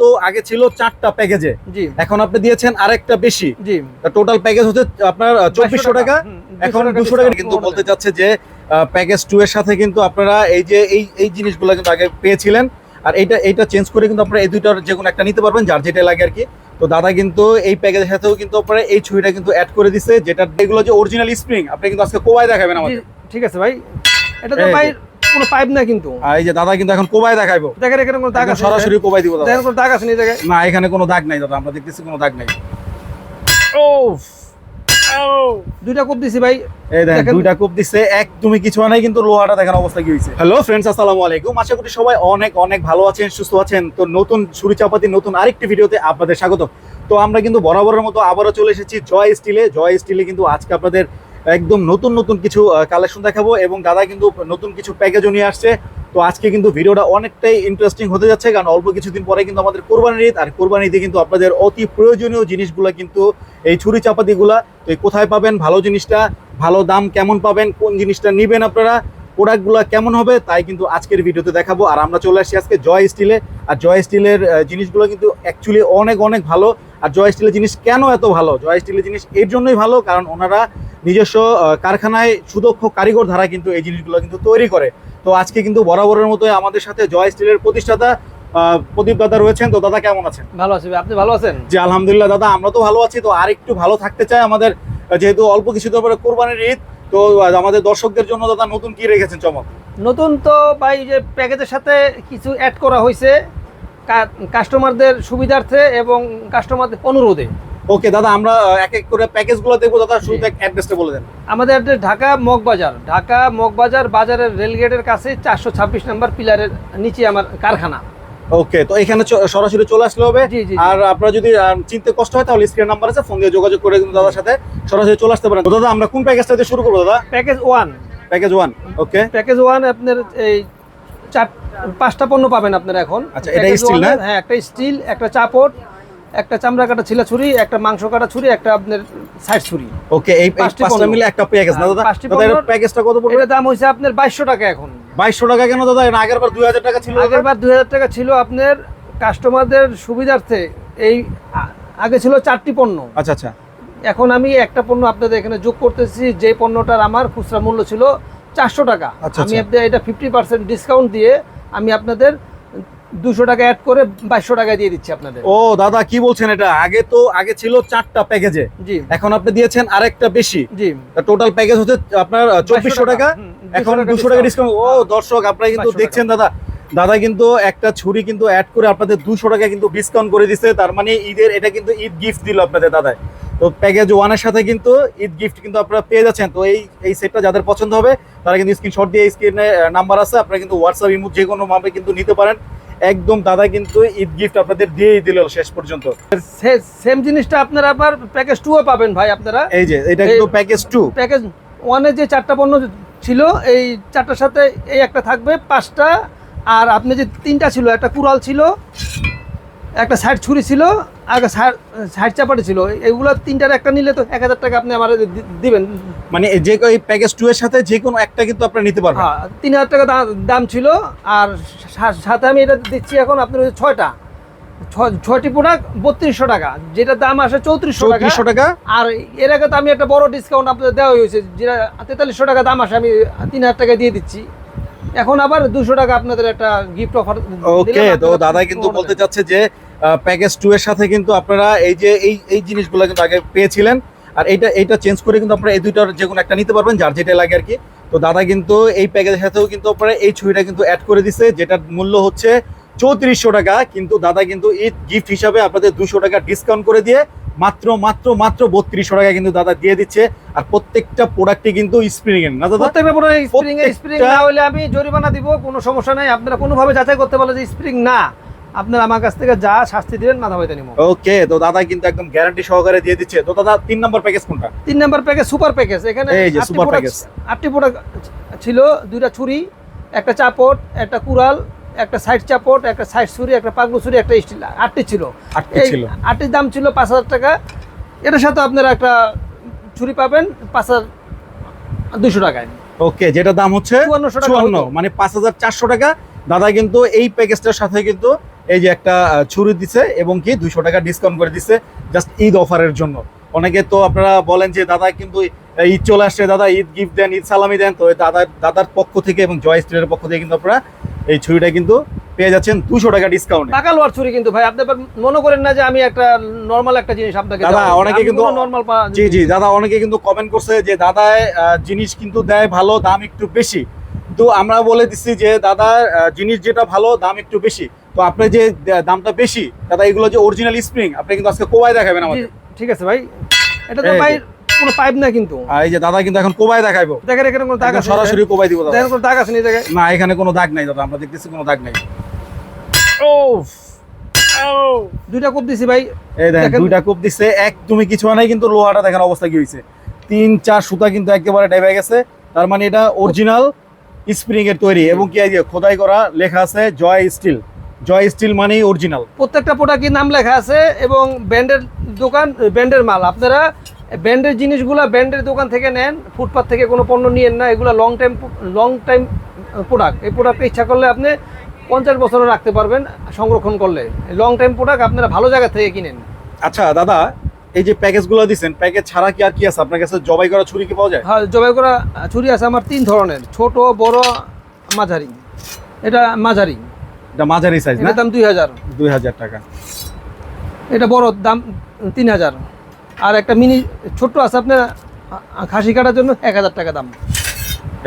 তো আগে ছিল চারটা প্যাকেজে। এখন আপনি দিয়েছেন আরেকটা বেশি। টোটাল প্যাকেজ হচ্ছে আপনার চব্বিশশো টাকা। এখন দুশো টাকা কিন্তু বলতে চাচ্ছে যে প্যাকেজ টু এর সাথে কিন্তু আপনারা এই যে এই এই জিনিসগুলো কিন্তু আগে পেয়েছিলেন। আর এইটা এইটা চেঞ্জ করে কিন্তু আপনারা এই দুইটার যে কোনো একটা নিতে পারবেন যার যেটা লাগে আর কি। তো দাদা কিন্তু এই প্যাকেজের সাথেও কিন্তু আপনারা এই ছুরিটা কিন্তু অ্যাড করে দিছে যেটা এগুলো যে অরিজিনাল স্প্রিং আপনি কিন্তু আজকে কোবাই দেখাবেন আমাদের ঠিক আছে ভাই। এটা তো ভাই কোনো পাইপ না কিন্তু। এই যে দাদা কিন্তু এখন কোবাই দেখাইবো। দেখেন এখানে কোনো দাগ আছে? সরাসরি কোবাই দিব দাদা। দেখেন কোনো দাগ আছে নি এই না এখানে কোনো দাগ নাই দাদা আমরা দেখতেছি কোনো দাগ নাই। ও! দুইটা কোপ দিছি ভাই। এই দেখেন দেখেন। দুইটা কূপ দিচ্ছে এক কিছু নাই কিন্তু লোহাটা দেখেন অবস্থা কি হয়েছে। হ্যালো ফ্রেন্ডস আসসালামু আলাইকুম। আশা করি সবাই অনেক অনেক ভালো আছেন সুস্থ আছেন। তো নতুন ছুরি চাপাতি নতুন আরেকটি ভিডিওতে আপনাদের স্বাগত। তো আমরা কিন্তু বরাবরের মতো আবারও চলে এসেছি জয় স্টিলে। জয় স্টিলে কিন্তু আজকে আপনাদের একদম নতুন নতুন কিছু কালেকশন দেখাবো এবং দাদা কিন্তু নতুন কিছু প্যাকেজও নিয়ে আসছে। তো আজকে কিন্তু ভিডিওটা অনেকটাই ইন্টারেস্টিং হতে যাচ্ছে, কারণ অল্প কিছুদিন পরে কিন্তু আমাদের কোরবানির ঈদ, আর কোরবানির ঈদে কিন্তু আপনাদের অতি প্রয়োজনীয় জিনিসগুলো কিন্তু এই ছুরি চাপাতিগুলা। তো এই কোথায় পাবেন, ভালো জিনিসটা, ভালো দাম কেমন পাবেন, কোন জিনিসটা নেবেন আপনারা, প্রোডাক্টগুলো কেমন হবে, তাই কিন্তু আজকের ভিডিওতে দেখাবো। আর আমরা চলে আসছি আজকে জয় স্টিলে, আর জয় স্টিলের জিনিসগুলো কিন্তু অ্যাকচুয়ালি অনেক অনেক ভালো। আর জয় স্টিলের জিনিস কেন এত ভালো? জয় স্টিলের জিনিস এর জন্যই ভালো কারণ ওনারা নিজস্ব কারখানায় সুদক্ষ কারিগর ধারা কিন্তু এই জিনিসগুলো কিন্তু তৈরি করে। তো আজকে কিন্তু বরাবরের মতোই আমাদের সাথে জয় স্টিলের প্রতিষ্ঠাতা প্রদীপ দাদা রয়েছেন। তো দাদা কেমন আছেন? ভালো আছি আপনি ভালো আছেন? জি আলহামদুলিল্লাহ। দাদা আমরা তো ভালো আছি। তো আর একটু ভালো থাকতে চাই আমাদের যেহেতু অল্প কিছু তো পরে কোরবানির ঈদ তো আমাদের দর্শকদের জন্য দাদা নতুন কি রেখেছেন? চমক। নতুন তো ভাই যে প্যাকেজের সাথে কিছু অ্যাড করা হয়েছে কাস্টমারদের সুবিধার্থে এবং কাস্টমারদের অনুরোধে। ওকে দাদা আমরা এক এক করে প্যাকেজগুলো দেখব দাদা শুরুতে অ্যাড্রেসটা বলে দেন। আমাদের address ঢাকা মগবাজার। ঢাকা মগবাজার বাজারের রেলগেটের কাছে চারশো ছাব্বিশ নম্বর পিলারের নিচে আমার কারখানা। ওকে তো এখানে সরাসরি চলে আসলে হবে। আর আপনারা যদি চিনতে কষ্ট হয় তাহলে স্ক্রিন নাম্বার আছে ফোন দিয়ে যোগাযোগ করে কিন্তু দাদার সাথে সরাসরি চলে আসতে পারেন। দাদা আমরা কোন প্যাকেজটা দিয়ে শুরু করব দাদা? Package one package one okay package one আপনার এই চার পাঁচটা পণ্য পাবেন আপনারা এখন। আচ্ছা, এটা Package না? হ্যাঁ একটা স্টিল একটা চাপট একটা চামড়া কাটা ছিলা ছুরি একটা মাংস কাটা ছুরি একটা আপনার সাইড ছুরি। ওকে এই পাঁচটা মিলে একটা প্যাকেজ না দাদা? দাদা প্যাকেজটা কত পড়বে? দাম হয়েছে আপনার বাইশশো টাকা এখন। বাইশশো টাকা কেন দাদা? আগের বার দুই হাজার টাকা ছিল? আগের বার দুই হাজার টাকা ছিল আপনার কাস্টমারদের সুবিধার্থে। এই আগে ছিল চারটি পণ্য। আচ্ছা আচ্ছা। এখন আমি একটা পণ্য আপনাদের এখানে যোগ করতেছি যে পণ্যটার আমার খুচরা মূল্য ছিল চারশো টাকা। আচ্ছা, আমি আচ্ছা। আপনাদের এটা ফিফটি পার্সেন্ট ডিসকাউন্ট দিয়ে আমি আপনাদের দুশো টাকা অ্যাড করে বাইশশো টাকা দিয়ে দিচ্ছি আপনাদের। ও দাদা কি বলছেন এটা? আগে তো আগে ছিল চারটা প্যাকেজে জি। এখন আপনি দিয়েছেন আরেকটা বেশি। জি। টোটাল প্যাকেজ হচ্ছে আপনার চব্বিশশো টাকা। এখন দুশো টাকা ডিসকাউন্ট ও দর্শক আপনারা কিন্তু দেখছেন দাদা। দাদা কিন্তু একটা ছুরি কিন্তু অ্যাড করে আপনাদের দুশো টাকা কিন্তু ডিসকাউন্ট করে দিচ্ছে তার মানে ঈদের এটা কিন্তু ঈদ গিফট দিল আপনাদের দাদায় তো প্যাকেজ ওয়ানের সাথে কিন্তু ঈদ গিফট কিন্তু আপনারা পেয়ে যাচ্ছেন। তো এই এই সেটটা যাদের পছন্দ হবে তারা কিন্তু স্ক্রিনশট দিয়ে স্ক্রিনে নাম্বার আছে। আপনারা কিন্তু হোয়াটসঅ্যাপ ইমো যে কোনো ভাবে কিন্তু নিতে পারেন। একদম দাদা কিন্তু ঈদ গিফট আপনাদের দিয়েই দিল শেষ পর্যন্ত। সেম জিনিসটা আপনারা আবার প্যাকেজ টুও পাবেন ভাই আপনারা। এই যে এটা কিন্তু প্যাকেজ টু প্যাকেজ ওয়ানে যে চারটা পণ্য ছিল এই চারটার সাথে এই একটা থাকবে পাঁচটা। আর আপনি যে তিনটা ছিল একটা কুড়াল ছিল একটা সাইড ছুরি ছিল আর একটা সাইড চাপাটি ছিল। এগুলো তিনটার একটা নিলে তো এক হাজার টাকা আপনি আমার দিবেন। মানে যে এই প্যাকেজ টু এর সাথে যে কোনো একটা কিন্তু আপনারা নিতে পারবেন। হ্যাঁ তিন হাজার টাকা দাম ছিল আর সাথে আমি এটা দিচ্ছি এখন আপনার হচ্ছে ছয়টা। ছ- ছয়টি প্রোডাক্ট বত্রিশশো টাকা। যেটা দাম আসে চৌত্রিশশো চৌত্রিশশো টাকা? আর এর আগে তো আমি একটা বড় ডিসকাউন্ট আপনাদের দেওয়া হয়েছে যেটা তেতাল্লিশশো টাকা দাম আসে আমি তিন হাজার টাকা দিয়ে দিচ্ছি। এখন আবার দুশো টাকা আপনাদের একটা গিফট অফার ওকে তো দাদা কিন্তু বলতে চাচ্ছে যে প্যাকেজ টু এর সাথে কিন্তু আপনারা এই যে এই এই জিনিসগুলো কিন্তু আগে পেয়েছিলেন। আর এইটা এইটা চেঞ্জ করে কিন্তু আপনারা এই দুইটার যে কোনো একটা নিতে পারবেন যার যেটা লাগে আর কি। তো দাদা কিন্তু এই প্যাকেজের সাথেও কিন্তু আপনারা এই ছুরিটা কিন্তু অ্যাড করে দিছে যেটার মূল্য হচ্ছে চৌত্রিশশো টাকা। কিন্তু দাদা কিন্তু ঈদ গিফট হিসাবে আপনাদের দুশো টাকা ডিসকাউন্ট করে দিয়ে মাত্র মাত্র মাত্র বত্রিশশো টাকা কিন্তু দাদা দিয়ে দিচ্ছে। আর প্রত্যেকটা প্রোডাক্টই কিন্তু স্প্রিং এর না দাদা? প্রত্যেকটা প্রোডাক্ট স্প্রিং স্প্রিং না হলে আমি জরিমানা দিব কোনো সমস্যা নাই। আপনারা কোনোভাবে যাচাই করতে পারলে যে স্প্রিং না। আপনারা আমার কাছ থেকে যা শাস্তি দিবেন মাথা হইতে নিব। ওকে তো দাদা কিন্তু একদম গ্যারান্টি সহকারে দিয়ে দিচ্ছে। তো দাদা তিন নম্বর প্যাকেজ কোনটা? তিন নম্বর প্যাকেজ সুপার প্যাকেজ এখানে এই যে সুপার প্যাকেজ আটটি প্রোডাক্ট ছিল দুইটা ছুরি একটা চাপট একটা কুড়াল একটা সাইড চাপট একটা সাইড ছুরি একটা পাগলু ছুরি একটা স্টিল আটটি ছিল। আটটি এই ছিল। আটটির দাম ছিল পাঁচ হাজার টাকা। এটার সাথে আপনারা একটা ছুরি পাবেন পাঁচ হাজার দুশো টাকায়। ওকে যেটা দাম হচ্ছে 5400 টাকা চুয়ান্ন মানে পাঁচ হাজার চারশো টাকা। দাদা কিন্তু এই প্যাকেজটার সাথে কিন্তু এই যে একটা ছুরি দিছে এবং কি দুইশো টাকা ডিসকাউন্ট করে দিচ্ছে জাস্ট ঈদ অফারের জন্য। অনেকে তো আপনারা বলেন যে দাদা কিন্তু ঈদ চলে আসছে দাদা ঈদ গিফট দেন ঈদ সালামি দেন। তো দাদার দাদার পক্ষ থেকে এবং জয় স্টিলের পক্ষ থেকে কিন্তু আপনারা এই ছুরিটা কিন্তু পেয়ে যাচ্ছেন দুশো টাকা ডিসকাউন্ট টাকা লোয়ার ছুরি কিন্তু ভাই আপনি মনে করেন না যে আমি একটা নর্মাল একটা জিনিস আপনাকে দাদা, অনেকে কিন্তু- নর্মাল জি জি দাদা অনেকে কিন্তু কমেন্ট করছে যে দাদা আহ, জিনিস কিন্তু দেয় ভালো দাম একটু বেশি। তো আমরা বলে দিচ্ছি যে দাদা জিনিস যেটা ভালো দাম একটু বেশি। তো আপনি যে দামটা বেশি দাদা এগুলো যে অরিজিনাল স্প্রিং আপনি কিন্তু আজকে কোবায় দেখাবেন আমাদের ঠিক আছে ভাই। এটা তো ভাই কোনো পাইপ না কিন্তু। আর এই যে দাদা কিন্তু এখন কোবায় দেখাইবো। দেখেন এখানে কোনো দাগ আছে সরাসরি কোবাই দিব দাদা। দেখেন কোনো দাগ আছে নি দেখেন। না এখানে কোনো দাগ নাই দাদা আমরা দেখতেছি কোনো দাগ নাই। ও। দুইটা কোপ দিছি ভাই। এই দেখেন। দুইটা কোপ দিচ্ছে একদমই কিছু নাই কিন্তু লোহাটা দেখেন অবস্থা কি হয়েছে। তিন চার সুতা কিন্তু একেবারে ডেবে গেছে। তার মানে এটা অরিজিনাল স্প্রিং এর তৈরি। এবং কি খোদাই করা লেখা আছে জয় স্টিল জয় স্টিল মানেই অরিজিনাল। প্রত্যেকটা প্রোডাক্টের নাম লেখা আছে এবং ব্র্যান্ডের দোকান ব্র্যান্ডের মাল। আপনারা ব্র্যান্ডের জিনিসগুলো ব্র্যান্ডের দোকান থেকে নেন ফুটপাথ থেকে কোনো পণ্য নিয়েন না এগুলো long time long time product এই প্রোডাক্ট ইচ্ছা করলে আপনি পঞ্চাশ বছরও রাখতে পারবেন সংরক্ষণ করলে। লং টাইম প্রোডাক্ট আপনারা ভালো জায়গা থেকে কিনেন। আচ্ছা দাদা এই যে প্যাকেজগুলো দিচ্ছেন প্যাকেজ ছাড়া কি আর কি আছে? আপনার কাছে জবাই করা ছুরি কি পাওয়া যায়? হ্যাঁ জবাই করা ছুরি আছে আমার তিন ধরনের ছোট বড় মাঝারি। এটা মাঝারি। এটা মাঝারি সাইজ না? দাম দুই হাজার। দুই হাজার টাকা। এটা বড় দাম তিন হাজার। আর একটা মিনি ছোট্ট আছে আপনার খাসি কাটার জন্য এক হাজার টাকা দাম।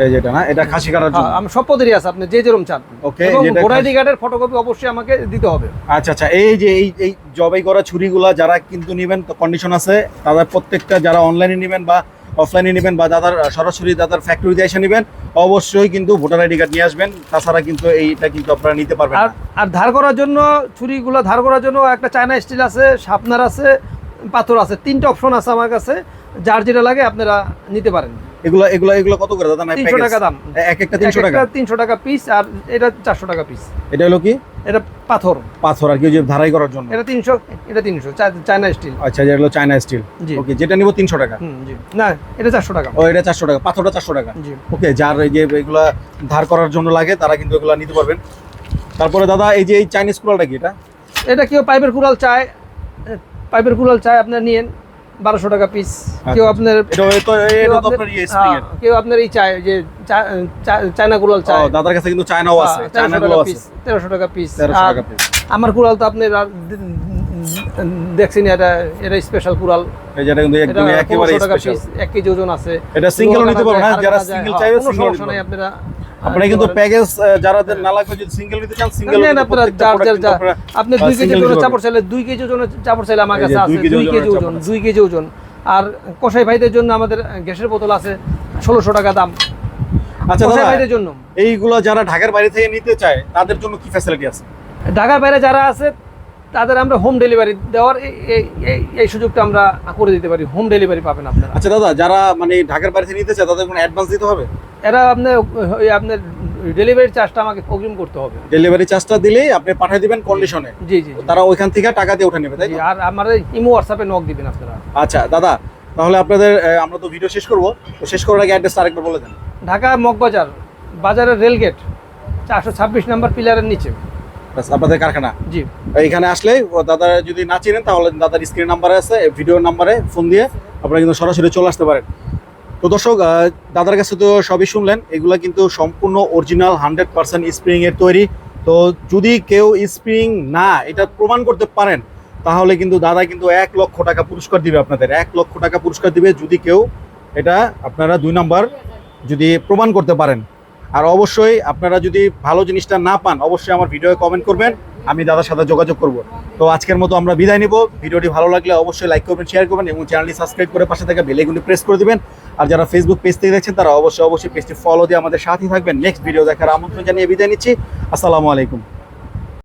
এই যেটা না? এটা খাসি কাটার জন্য। হ্যাঁ, আমার সব পদেরই আছে আপনি যে যেরকম চান। এবং যেটা ভোটার কার্ডের ফটোকপি অবশ্যই আমাকে দিতে হবে। আচ্ছা আচ্ছা এই যে এই এই জবাই করা ছুরিগুলা যারা কিন্তু নেবেন তো কন্ডিশন আছে তাদের প্রত্যেকটা যারা অনলাইনে নেবেন বা অফলাইনে নেবেন বা দাদার সরাসরি দাদার ফ্যাক্টরিতে এসে নেবেন, অবশ্যই কিন্তু ভোটার আইডি কার্ড নিয়ে আসবেন। তাছাড়া কিন্তু এইটা কিন্তু আপনারা নিতে পারবেন আর ধার করার জন্য ছুরিগুলো ধার করার জন্য একটা চায়না স্টিল আছে শাপনার আছে, পাথর আছে, তিনটা অপশন আছে আমার কাছে। যার যেটা লাগে আপনারা নিতে পারেন। এগুলো এগুলো এগুলো কত করে? দাদা তিনশো টাকা দাম। এক একটা তিনশো টাকা? তিনশো টাকা পিস আর এটা চারশো টাকা পিস এটা হলো কি? এটা পাথর। পাথর আর কি যে ধারাই করার জন্য? এটা তিনশো এটা তিনশো চায়না স্টিল আচ্ছা এটা হলো চায়না স্টিল ওকে যেটা নিব তিনশো টাকা। না এটা চারশো টাকা। ও এটা চারশো টাকা পাথরটা চারশো টাকা। জি। ওকে যার এই যে এগুলা ধার করার জন্য লাগে তারা কিন্তু এগুলা নিতে পারবেন। তারপরে দাদা এই যে এই চাইনিজ কুড়ালটা কি এটা? এটা কেউ পাইপের কুড়াল চায়? পাইপের কুড়াল চায় আপনার নিয়েন। বারোশো টাকা পিস কেউ আপনার কেউ আপনার- আপনার ইয়ে হ্যাঁ, কেউ আপনার এই চায় যে চায়না কুড়াল চায়। দাদার কাছে কিন্তু চায়নাও আছে। হ্যাঁ, চায়না 1300 গুলো টাকা আছে। পিস তেরোশো টাকা পিস 1300 আর টাকা পিস আমার কুড়াল তো আপনি দেখছেন এটা এটা স্পেশাল কুড়াল। এই যেটা কিন্তু এটা একদমই একেবারে স্পেশাল পিস এক কেজি ওজন আছে। এটা সিঙ্গেল নিতে পারবেন না যারা সিঙ্গেল হ্যাঁ, চাইবে সিঙ্গেল আপনারা আপনারা কিন্তু প্যাকেজ যারাদের না লাগবে যদি সিঙ্গেল নিতে চান সিঙ্গেল নেন আপনারা যার যার যার। আপনি দুই কেজি single চাপড় চাইলে দুই কেজি ওজনের চাপড় চাইলে আমার কাছে আছে দুই কেজি ওজন চাপড়। আছে। দুই কেজি ওজন। আর কষাই ভাইদের জন্য আমাদের গ্যাসের বোতল আছে ষোলোশো টাকা দাম। আচ্ছা কষাই ভাইদের জন্য। এইগুলো যারা ঢাকার বাইরে থেকে নিতে চায় তাদের জন্য কি ফ্যাসিলিটি আছে? ঢাকার বাইরে যারা আছে তাদের আমরা হোম ডেলিভারি দেওয়ার এই সুযোগটা আমরা করে দিতে পারি। হোম ডেলিভারি পাবেন আপনারা। আচ্ছা দাদা যারা মানে ঢাকার বাইরে থেকে নিতে চায় তাদের কোনো অ্যাডভান্স দিতে হবে? এরা আপনার ওই আপনার ডেলিভারি চার্জটা আমাকে অগ্রিম করতে হবে। ডেলিভারি চার্জটা দিলেই আপনি পাঠিয়ে দিবেন কন্ডিশনে জি জি। তারা ওইখান থেকে টাকা দিয়ে উঠে নেবে তাই আর আমার ইমো হোয়াটসঅ্যাপে নক দিবেন আপনারা। আচ্ছা দাদা তাহলে আপনাদের আমরা তো ভিডিও শেষ করব। তো শেষ করার আগে অ্যাড্রেস আরেকবার বলে দেন। ঢাকা মগবাজার বাজারের রেলগেট চারশো ছাব্বিশ নম্বর পিলারের নিচে। আপনাদের কারখানা? জি। এখানে আসলে দাদা যদি না চিনেন তাহলে দাদার স্ক্রিন নাম্বারে আছে ভিডিও নাম্বারে ফোন দিয়ে আপনারা কিন্তু সরাসরি চলে আসতে পারেন। তো দর্শক দাদার কাছে তো সবই শুনলেন। এগুলো কিন্তু সম্পূর্ণ অরিজিনাল হান্ড্রেড পার্সেন্ট স্প্রিং এর তৈরি। তো যদি কেউ স্প্রিং না, এটা প্রমাণ করতে পারেন, তাহলে কিন্তু দাদা কিন্তু এক লক্ষ টাকা পুরস্কার দিবে আপনাদের। এক লক্ষ টাকা পুরস্কার দিবে যদি কেউ এটা আপনারা দুই নাম্বার যদি প্রমাণ করতে পারেন। আর অবশ্যই আপনারা যদি ভালো জিনিসটা না পান, অবশ্যই আমার ভিডিও কমেন্ট করবেন। আমি দাদার সাথে যোগাযোগ করব। তো আজকের মতো আমরা বিদায় নিব। ভিডিওটি ভালো লাগলে অবশ্যই লাইক করবেন শেয়ার করবেন এবং চ্যানেলটি সাবস্ক্রাইব করে পাশে থাকা বেলেগুলি প্রেস করে দেবেন। আর যারা ফেসবুক পেজ থেকে দেখছেন, তারা অবশ্যই অবশ্যই পেজটি ফলো দিয়ে আমাদের সাথেই থাকবেন। নেক্সট ভিডিও দেখার আমন্ত্রণ জানিয়ে বিদায় নিচ্ছি। আসসালামু আলাইকুম।